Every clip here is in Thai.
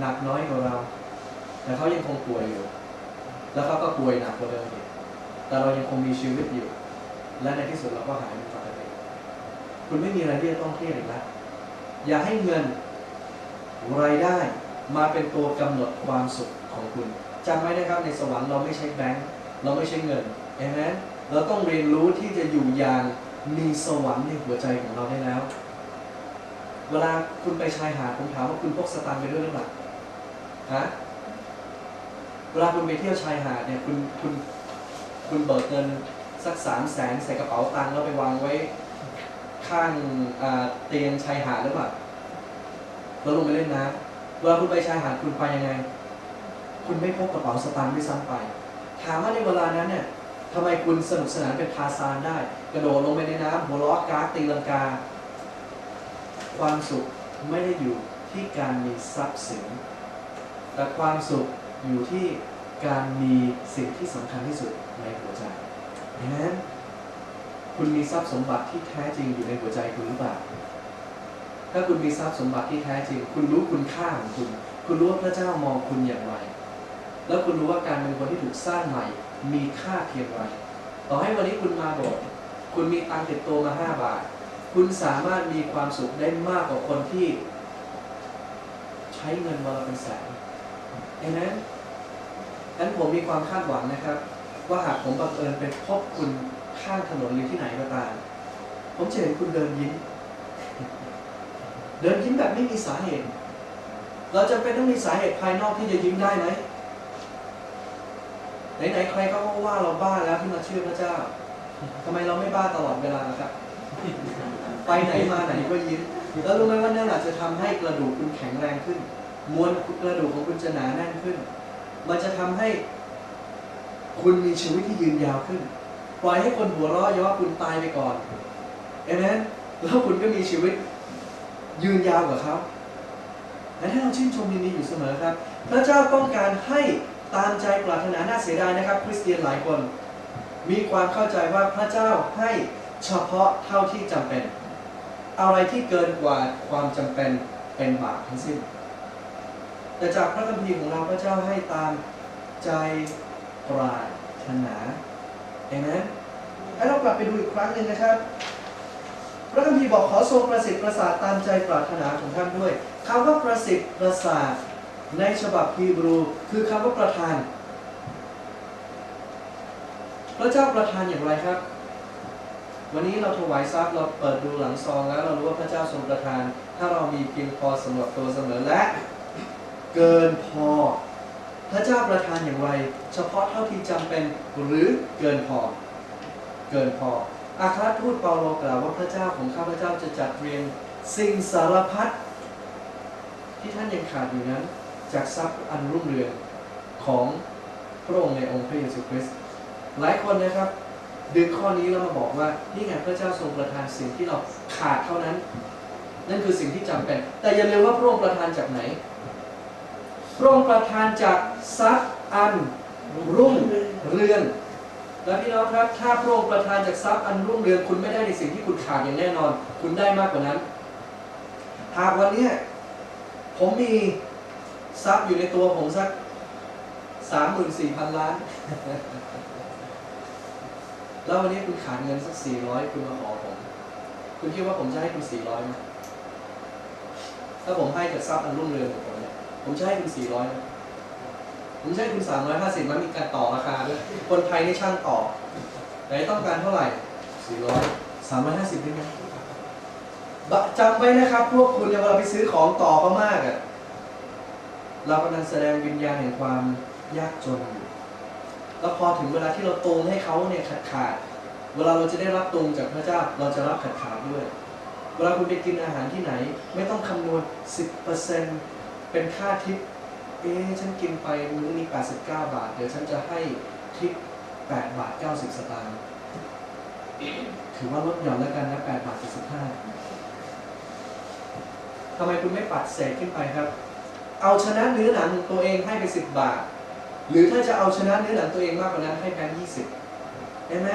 หนักน้อยกว่าเรา แต่เขายังคงป่วยอยู่ แล้วเขาก็ป่วยหนักกว่าเดิมอีกแต่เรายังคงมีชีวิตอยู่ และในที่สุดเราก็หายเป็นปกติคุณไม่มีอะไรที่จะต้องเครียดอีกแล้ว อย่าให้เงินรายได้มาเป็นตัวกำหนดความสุขของคุณจำไว้นะครับในสวรรค์เราไม่ใช้แบงค์เราไม่ใช้เงินเห็นไหมเราต้องเรียนรู้ที่จะอยู่อย่างมีสวรรค์ในหัวใจของเราได้แล้ว เวลาคุณไปชายหาดผมถามว่าคุณพกสตางค์ไปด้วยหรือเปล่า ฮะเวลาคุณไปเที่ยวชายหาดเนี่ยคุณคุณคุณเบิกเงินสักสามแสนใส่กระเป๋าตังค์แล้วไปวางไว้ข้างเตียงชายหาดหรือเปล่าแล้วลงไปเล่นน้ำเวลาคุณไปชายหาดคุณไปยังไง คุณไม่พกกระเป๋าสตางค์ด้วยซ้ำไป ถามว่าในเวลานั้นเนี่ยทำไมคุณสนุกสนานเป็นทาซานได้ กระโดดลงไปในน้ำหัวเราะกากตีลังกา ความสุขไม่ได้อยู่ที่การมีทรัพย์สิน แต่ความสุขอยู่ที่การมีสิ่งที่สำคัญที่สุดในหัวใจเห็นไหมคุณมีทรัพย์สมบัติที่แท้จริงอยู่ในหัวใจคุณหรือเปล่า ถ้าคุณมีทรัพย์สมบัติที่แท้จริง คุณรู้คุณค่าของคุณ คุณรู้ว่าพระเจ้ามองคุณอย่างไร แล้วคุณรู้ว่าการเป็นคนที่ถูกสร้างใหม่ มีค่าเพียงไร ต่อให้วันนี้คุณมาโบสถ์คุณมีตังค์ติดตัวมาห้าบาท คุณสามารถมีความสุขได้มากกว่าคนที่ ใช้เงินวันละเป็นแสน ห็นไหมนั้นผมมีความคาดหวังนะครับ ว่าหากผมบังเอิญไปพบคุณข้างถนนหรือที่ไหนก็ตาม ผมจะเห็นคุณเดินยิ้ม เดินยิ้มแบบไม่มีสาเหตุ เราจำเป็นต้องมีสาเหตุภายนอกที่จะยิ้มได้ไหมไหนๆใครเขาก็ว่าเราบ้าแล้วที่มาเชื่อพระเจ้าทำไมเราไม่บ้าตลอดเวลาครับ ไปไหนมาไหนก็ยิ้ม แล้วรู้ไหมว่านั่นอาจจะทำให้กระดูกคุณแข็งแรงขึ้น มวลกระดูกของคุณจะหนาแน่นขึ้น มันจะทำให้คุณมีชีวิตที่ยืนยาวขึ้น ปล่อยให้คนหัวเราะเย้อคุณตายไปก่อนเอเมนแล้วคุณก็มีชีวิตยืนยาวกว่าเขาและให้เราชื่นชมยินดีอยู่เสมอครับ พระเจ้าต้องการให้ตามใจปรารถนาน่าเสียดายนะครับ คริสเตียนหลายคน มีความเข้าใจว่าพระเจ้าให้เฉพาะเท่าที่จำเป็น อะไรที่เกินกว่าความจำเป็นเป็นบาปทั้งสิ้น แต่จากพระคัมภีร์ของเราพระเจ้าให้ตามใจปรารถนาเห็นไหมให้เรากลับไปดูอีกครั้งหนึ่งนะครับ พระคัมภีร์บอกขอทรงประสิทธิ์ประสาทตามใจปรารถนาของท่านด้วยคำว่าประสิทธิ์ประสาทในฉบับฮีบรู คือคำว่าประทาน พระเจ้าประทานอย่างไรครับ วันนี้เราถวายทรัพย์เราเปิดดูหลังซองแล้วเรารู้ว่าพระเจ้าทรงประทาน ถ้าเรามีเพียงพอสำหรับตัวเสมอและ เกินพอ พระเจ้าประทานอย่างไร เฉพาะเท่าที่จำเป็นหรือเกินพอ เกินพอ อาคาทูตเปาโลกล่าวว่าพระเจ้าของข้าพระเจ้าจะจัดเรียงสิ่งสารพัดที่ท่านยังขาดอยู่นั้น จากทรัพย์อันรุ่งเรืองของพระองค์ในองค์พระเยซูคริสต์หลายคนนะครับ ดึงข้อนี้แล้วมาบอกว่านี่ไงพระเจ้าทรงประทานสิ่งที่เราขาดเท่านั้น นั่นคือสิ่งที่จำเป็น แต่อย่าลืมว่าพระองค์ประทานจากไหน พระองค์ประทานจากทรัพย์อันรุ่งเรืองและพี่น้องครับถ้าพระองค์ประทานจากทรัพย์อันรุ่งเรืองคุณไม่ได้ในสิ่งที่คุณขาดอย่างแน่นอน คุณได้มากกว่านั้น หากวันนี้ผมมีทรัพย์อยู่ในตัวผมสักสามหมื่นสี่พันล้าน แล้ววันนี้คุณขาดเงินสักสี่ร้อยคุณมาขอผม คุณคิดว่าผมจะให้คุณสี่ร้อยไหมถ้าผมให้จากทรัพย์อันรุ่งเรืองของผม ผมจะให้คุณสี่ร้อยผมจะให้คุณสามร้อยห้าสิบมันมีการต่อราคาด้วยคนไทยนี่ช่างต่อไหนต้องการเท่าไหร่สี่ร้อยสามร้อยห้าสิบได้ไหมจำไว้นะครับ พวกคุณเวลาไปซื้อของต่อเขามากอะเรากำลังแสดงวิญญาณแห่งความยากจนอยู่แล้วพอถึงเวลาที่เราตูงให้เขาเนี่ยขาดขาดเวลาเราจะได้รับตูงจากพระเจ้าเราจะรับขาดขาดด้วย เวลาคุณไปกินอาหารที่ไหน ไม่ต้องคำนวณ 10% เป็นค่าทิปเอ๊ฉันกินไปมื้อนี้89 บาท เดี๋ยวฉันจะให้ทิป8บาท 90 สตางค์ถือว่าลดหย่อนแล้วกันนะ8บาท75ทำไมคุณไม่ปัดเศษขึ้นไปครับ เอาชนะเนื้อหนังตัวเองให้ไป10 บาท หรือถ้าจะเอาชนะเนื้อหนังตัวเองมากกว่านั้นให้แบงค์20เห็นไหม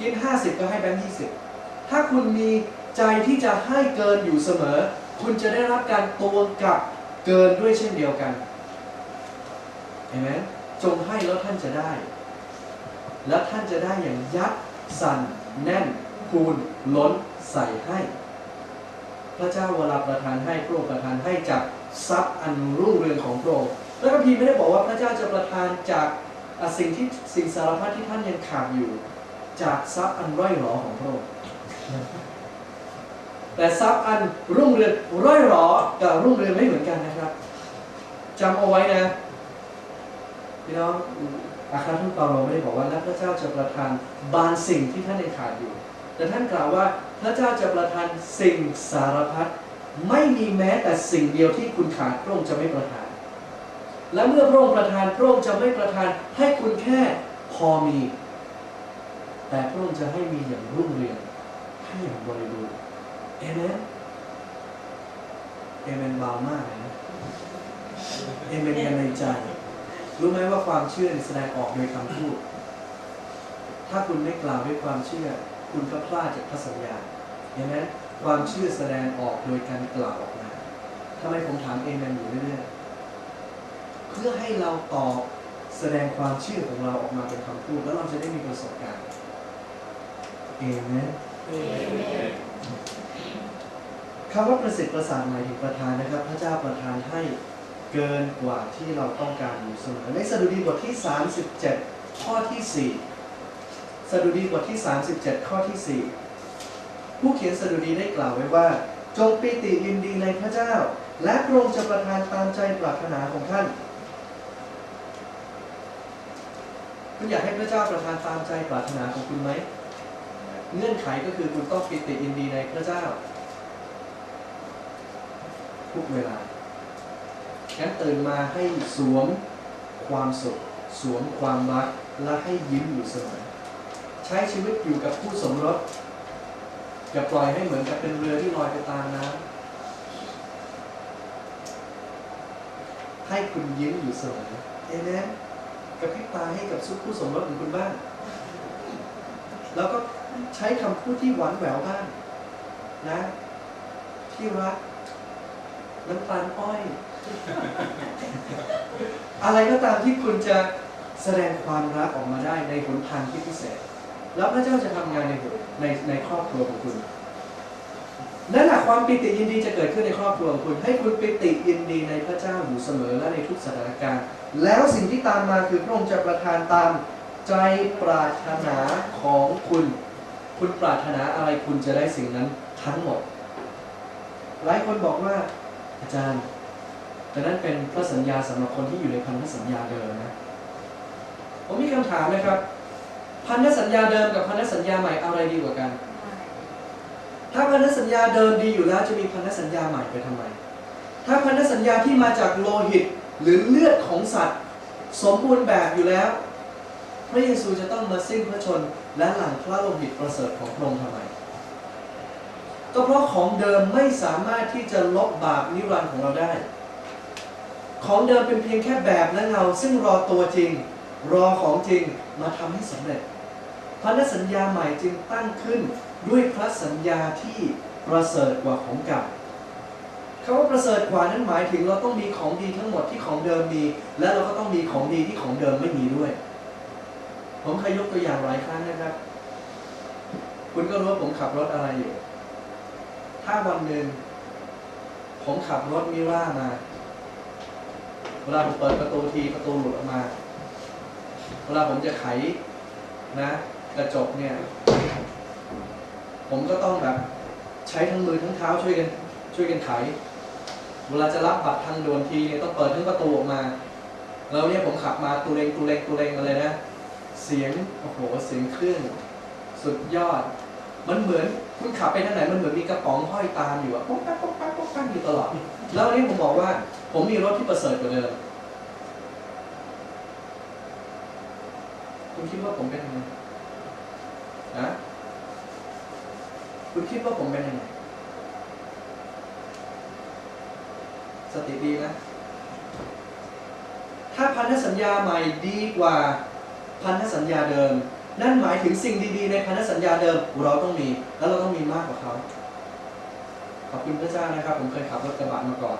กิน 50 ก็ให้แบงค์20 ถ้าคุณมีใจที่จะให้เกินอยู่เสมอ คุณจะได้รับการตวงกลับ เกินด้วยเช่นเดียวกัน เห็นไหมจงให้แล้วท่านจะได้ แล้วท่านจะได้อย่างยัดสั่น แน่น คูณ ล้น ใส่ให้ พระเจ้าเวลาประทานให้พระองค์ประทานให้จากทรัพย์อันรุ่งเรืองของพระองค์แล้วก็พีไม่ได้บอกว่าพระเจ้าจะประทานจากสิ่งที่สิ่งสารพัดที่ท่านยังขาดอยู่ จากทรัพย์อันร่อยหรอของพระองค์ แต่ทรัพย์อันรุ่งเรืองร่อยหรอกับรุ่งเรืองไม่เหมือนกันนะครับจำเอาไว้นะพี่น้องอาคาทูตเปาโลไม่ได้บอกว่าแล้วพระเจ้าจะประทานบางสิ่งที่ท่านยังขาดอยู่ แต่ท่านกล่าวว่าพระเจ้าจะประทานสิ่งสารพัดไม่มีแม้แต่สิ่งเดียวที่คุณขาดพระองค์จะไม่ประทาน และเมื่อพระองค์ประทานพระองค์จะไม่ประทานให้คุณแค่พอมี แต่พระองค์จะให้มีอย่างรุ่งเรืองให้อย่างบริบูรณ์ เอเมนเอเมนเบามากเลยนะเอเมนกันในใจ รู้ไหมว่าความเชื่อแสดงออกโดยคำพูด ถ้าคุณไม่กล่าวด้วยความเชื่อ คุณก็พลาดจากพระสัญญาเห็นไหมความเชื่อแสดงออกโดยการกล่าวออกมาทำไมผมถามเอเมนอยู่เรื่อยๆเพื่อให้เราตอบแสดงความเชื่อของเราออกมาเป็นคำพูด แล้วเราจะได้มีประสบการณ์เอเมน คำว่าประสิทธิ์ประสานหมายถึงประทานนะครับ พระเจ้าประทานให้เกินกว่าที่เราต้องการอยู่เสมอในสดุดีบทที่ 37 ข้อที่ 4 สดุดีบทที่ 37 ข้อที่ 4 ผู้เขียนสดุดีได้กล่าวไว้ว่า จงปีติยินดีในพระเจ้า และพระองค์จะประทานตามใจปรารถนาของท่านคุณอยากให้พระเจ้าประทานตามใจปรารถนาของคุณไหม เงื่อนไขก็คือคุณต้องปิติยินดีในพระเจ้า ทุกเวลางั้นตื่นมาให้สวมความสุข สวมความรัก และให้ยิ้มอยู่เสมอ ใช้ชีวิตอยู่กับผู้สมรสอย่าปล่อยให้เหมือนกับเป็นเรือที่ลอยไปตามน้ำให้คุณยิ้มอยู่เสมอเอเมนกระพริบตาให้กับสุผู้สมรสของคุณบ้าง แล้วก็ใช้คำพูดที่หวานแหววบ้างนะ ที่รัก น้ำตาลอ้อย อะไรก็ตามที่คุณจะแสดงความรักออกมาได้ในหนทางที่พิเศษ แล้วพระเจ้าจะทำงานในในในครอบครัวของคุณนั่นแหละความปิติยินดีจะเกิดขึ้นในครอบครัวของคุณ ให้คุณปิติยินดีในพระเจ้าอยู่เสมอและในทุกสถานการณ์ แล้วสิ่งที่ตามมาคือพระองค์จะประทานตามใจปรารถนาของคุณ คุณปรารถนาอะไรคุณจะได้สิ่งนั้นทั้งหมด หลายคนบอกว่า อาจารย์ แต่นั้นเป็นพระสัญญาสำหรับคนที่อยู่ในพันธสัญญาเดิมนะผมมีคำถามนะครับ พันธสัญญาเดิมกับพันธสัญญาใหม่อะไรดีกว่ากัน ถ้าพันธสัญญาเดิมดีอยู่แล้วจะมีพันธสัญญาใหม่ไปทำไม ถ้าพันธสัญญาที่มาจากโลหิตหรือเลือดของสัตว์ สมบูรณ์แบบอยู่แล้ว พระเยซูจะต้องมาสิ้นพระชนและหลั่งพระโลหิตประเสริฐของพระองค์ทำไม ก็เพราะของเดิมไม่สามารถที่จะลบบาปนิรันดร์ของเราได้ ของเดิมเป็นเพียงแค่แบบและเงาซึ่งรอตัวจริง รอของจริงมาทำให้สำเร็จพันธสัญญาใหม่จึงตั้งขึ้นด้วยพระสัญญาที่ประเสริฐกว่าของเก่าคำว่าประเสริฐกว่านั้นหมายถึงเราต้องมีของดีทั้งหมดที่ของเดิมมี และเราก็ต้องมีของดีที่ของเดิมไม่มีด้วย ผมเคยยกตัวอย่างหลายครั้งนะครับ คุณก็รู้ว่าผมขับรถอะไรอยู่ ถ้าวันหนึ่งผมขับรถมิร่ามา เวลาผมเปิดประตูทีประตูหลุดออกมา เวลาผมจะไขนะ กระจกเนี่ย ผมก็ต้องแบบใช้ทั้งมือทั้งเท้าช่วยกัน ช่วยกันไข เวลาจะรับบัตรทางด่วนทีเนี่ยต้องเปิดทั้งประตูออกมาแล้วเนี่ยผมขับมาตูเรงตูเรงตูเรงมาเลยนะ เสียงโอ้โหเสียงเครื่องสุดยอด มันเหมือนคุณขับไปทางไหนมันเหมือนมีกระป๋องห้อยตามอยู่อะปุ๊บปั๊บปุ๊บปั๊บปุ๊บปั๊บอยู่ตลอด แล้ววันนี้ผมบอกว่า ผมมีรถที่ประเสริฐกว่าเดิมคุณคิดว่าผมเป็นยังไงนะคุณคิดว่าผมเป็นยังไงสติดีนะ ถ้าพันธสัญญาใหม่ดีกว่าพันธสัญญาเดิม นั่นหมายถึงสิ่งดีๆ ในพันธสัญญาเดิมเราต้องมี แล้วเราต้องมีมากกว่าเขา ขอบคุณพระเจ้านะครับ ผมเคยขับรถกระบะมาก่อน